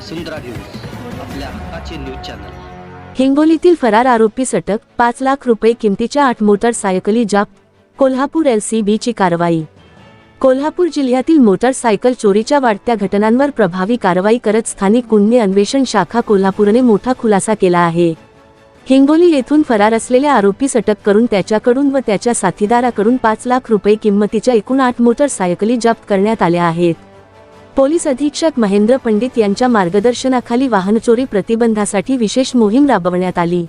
वसुंधरा news आपल्या हक्काचे news channel. हिंगोलीतील फरार आरोपी सटक पाच लाख रुपये किमतीच्या आठ मोटरसायकली जाप कोल्हापूर एलसीबीची कारवाई. कोल्हापूर जिल्ह्यातील मोटरसायकल चोरीच्या वाढत्या घटनांवर प्रभावी कारवाई करत स्थानिक गुन्हे अन्वेषण शाखा कोल्हापूरने मोठा खुलासा केला आहे. हिंगोली येथून फरार असलेल्या आरोपीस अटक करून त्याच्याकडून व त्याच्या साथीदाराकडून पाच लाख रुपये किंमतीच्या एकूण आठ मोटरसायकली जप्त करण्यात आल्या आहेत. पोलीस अधीक्षक महेंद्र पंडित यांच्या मार्गदर्शनाखाली वाहनचोरी प्रतिबंधासाठी विशेष मोहीम राबवण्यात आली.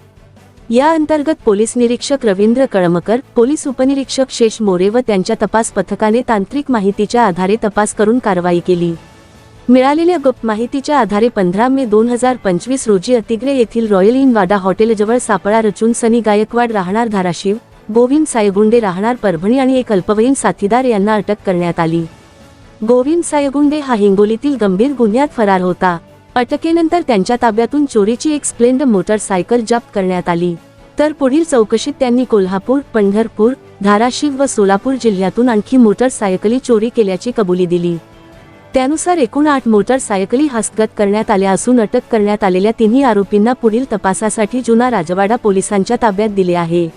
या अंतर्गत पोलीस निरीक्षक रवींद्र कळमकर पोलीस उपनिरीक्षक शेष मोरे व त्यांच्या तपास पथकाने तांत्रिक माहितीच्या आधारे तपास करून कारवाई केली. मिळालेल्या गुप्त माहितीच्या आधारे पंधरा मे दोन हजार पंचवीस रोजी अतिग्रे येथील रॉयल इन वाडा हॉटेलजवळ सापळा रचून सनी गायकवाड राहणार धाराशिव गोविंद सायगुंडे राहणार परभणी आणि एक अल्पवयीन साथीदार यांना अटक करण्यात आली. गोविंद सायगुंडे हा हिंगोलीतील गंभीर गुन्ह्यात फरार होता. अटकेनंतर त्यांच्या ताब्यातून चोरीची एक स्प्लेंड मोटरसायकल जप्त करण्यात आली. तर पुढील चौकशीत त्यांनी कोल्हापूर पंढरपूर धाराशिव व सोलापूर जिल्ह्यातून आणखी मोटारसायकली चोरी केल्याची कबुली दिली. त्यानुसार एकूण आठ मोटारसायकली हस्तगत करण्यात आल्या असून अटक करण्यात आलेल्या तिन्ही आरोपींना पुढील तपासासाठी जुना राजवाडा पोलिसांच्या ताब्यात दिले आहे.